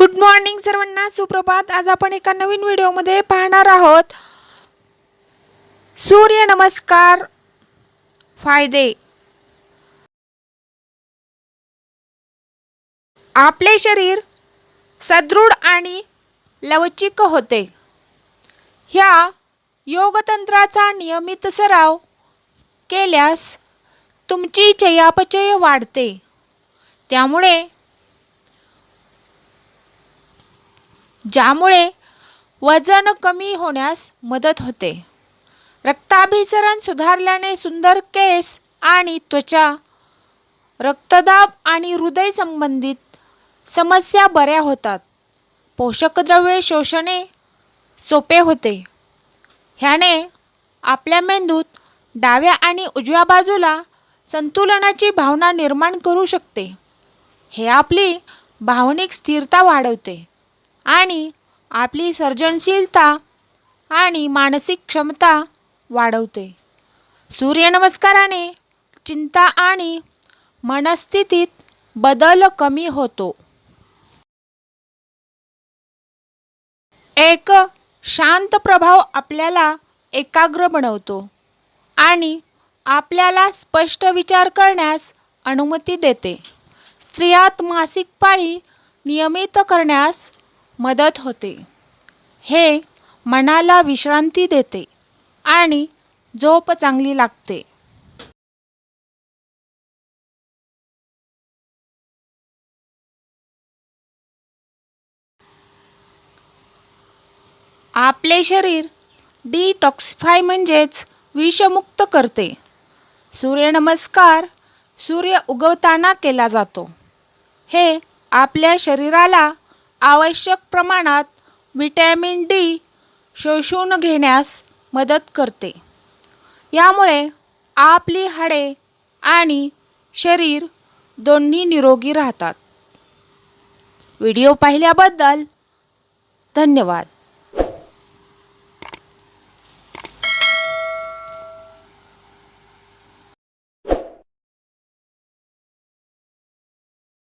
Good morning सर्वांना. सुप्रभात. आज आपण एका नवीन व्हिडिओमध्ये पाहणार आहोत. सूर्य नमस्कार. फायदे. आपले शरीर सदृढ आणि लवचिक होते. ह्या योगतंत्राचा नियमित सराव केल्यास तुमची चयापचय वाढते. त्यामुळे ज्यामुळे वजन कमी होण्यास मदत होते. रक्ताभिसरण सुधारल्याने सुंदर केस आणि त्वचा रक्तदाब आणि हृदय संबंधित समस्या बऱ्या होतात. पोषकद्रव्ये शोषणे सोपे होते. ह्याने आपल्या मेंदूत डाव्या आणि उजव्या बाजूला संतुलनाची भावना निर्माण करू शकते. हे आपली भावनिक स्थिरता वाढवते. आणि आपली सर्जनशीलता आणि मानसिक क्षमता वाढवते. सूर्यनमस्काराने चिंता आणि मनस्थितीत बदल कमी होतो. एक शांत प्रभाव आपल्याला एकाग्र बनवतो आणि आपल्याला स्पष्ट विचार करण्यास अनुमती देते. स्त्रियात मासिक पाळी नियमित करण्यास मदत होते. हे मनाला विश्रांती देते आणि झोप चांगली लागते. आपले शरीर डिटॉक्सिफाय म्हणजेच विषमुक्त करते. सूर्यनमस्कार सूर्य उगवताना केला जातो. हे आपल्या शरीराला आवश्यक प्रमाणात व्हिटॅमिन डी शोषून घेण्यास मदत करते. यामुळे आपली हाडे आणि शरीर दोन्ही निरोगी राहतात. व्हिडिओ पाहिल्याबद्दल धन्यवाद.